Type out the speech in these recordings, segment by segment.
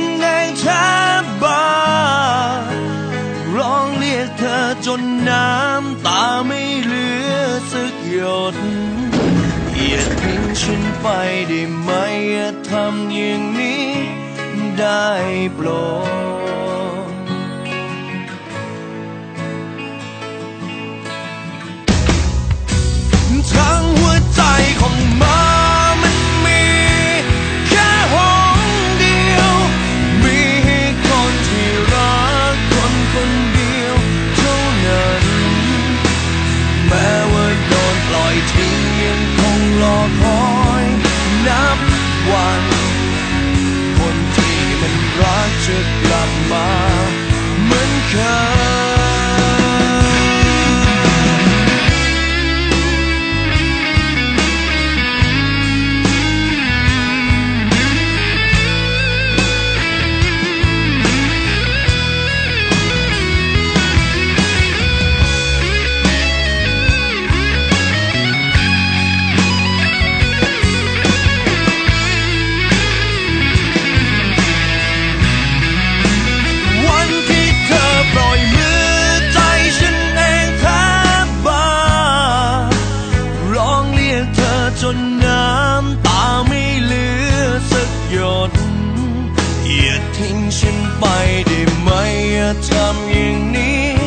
น ยดอย่าทิ้งฉันไปได้ไหมอย่าทำอย่างนี้ได้โปรด รั ทิ้งฉันไปได้ไหมอย่าทำอย่างนี้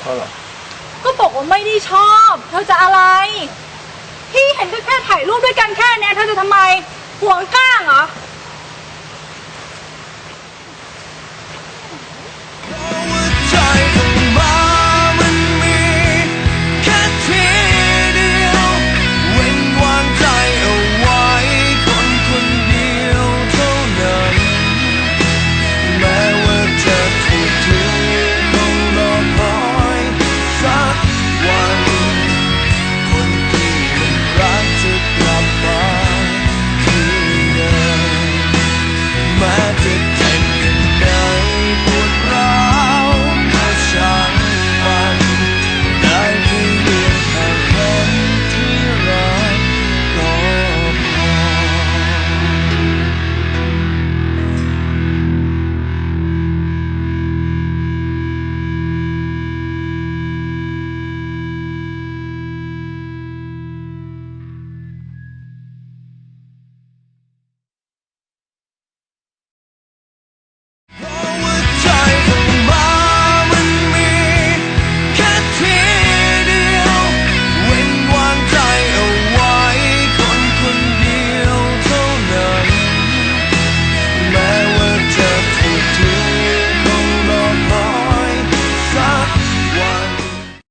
เขาหรอ ก็บอกว่าไม่ได้ชอบ เธอจะอะไร พี่เห็นก็แค่ถ่ายรูปด้วยกันแค่เนี้ยเธอจะทำไมห่วงก้างเหรอ